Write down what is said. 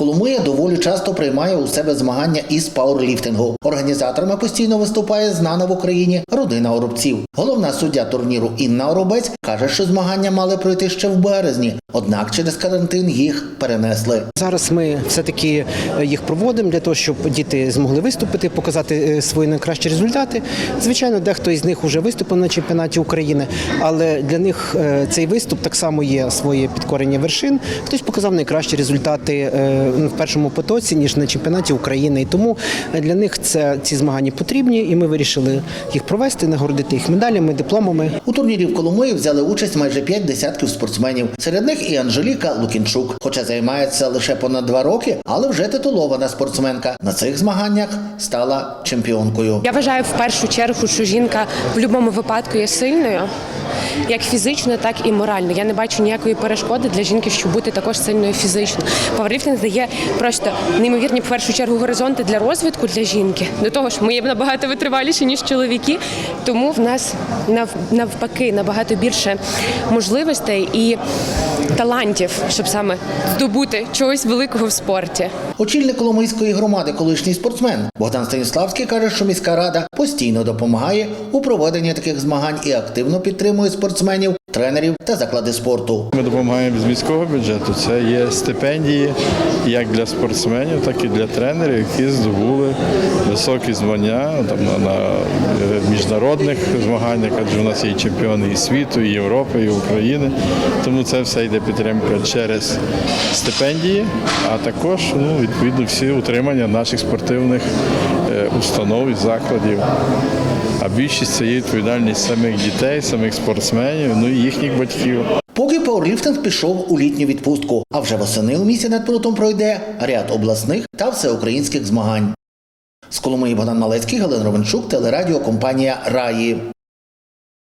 Коломия доволі часто приймає у себе змагання із пауерліфтингу. Організаторами постійно виступає знана в Україні родина Оробців. Головна суддя турніру Інна Оробець каже, що змагання мали пройти ще в березні, однак через карантин їх перенесли. Зараз ми все-таки е, їх проводимо для того, щоб діти змогли виступити, показати е, свої найкращі результати. Звичайно, дехто із них вже виступив на чемпіонаті України, але для них е, цей виступ так само є своє підкорення вершин. Хтось показав найкращі результати в першому потоці ніж на чемпіонаті України. І тому для них це ці змагання потрібні, і ми вирішили їх провести, нагородити їх медалями, дипломами. У турнірі в Коломиї взяли участь майже п'ять десятків спортсменів. Серед них і Анжеліка Лукінчук, хоча займається лише понад два роки, але вже титулована спортсменка. На цих змаганнях стала чемпіонкою. Я вважаю в першу чергу, що жінка в будь-якому випадку є сильною. Як фізично, так і морально. Я не бачу ніякої перешкоди для жінки, щоб бути також сильною фізично. Паверліфтинг дає просто неймовірні в першу чергу горизонти для розвитку для жінки. До того ж, ми є набагато витриваліші ніж чоловіки, тому в нас нав- навпаки набагато більше можливостей і талантів, щоб саме здобути чогось великого в спорті. Очільник Коломийської громади, колишній спортсмен Богдан Станіславський каже, що міська рада постійно допомагає у проведенні таких змагань і активно підтримує спортсменів, тренерів та заклади спорту. Ми допомагаємо з міського бюджету. Це є стипендії як для спортсменів, так і для тренерів, які здобули високі звання там, на, на е, міжнародних змаганнях, адже у нас є чемпіони і світу, і Європи, і України. Тому це все йде підтримка через стипендії, а також ну, відповідно всі утримання наших спортивних е, установ і закладів. А більшість це є відповідальність самих дітей, самих спортсменів, ну і їхніх батьків. Поки пауерліфтинг пішов у літню відпустку, а вже восени у місті над прутом пройде ряд обласних та всеукраїнських змагань. З Коломиї Богдан Малецький, Галина Ровенчук, телерадіо компанія Раї.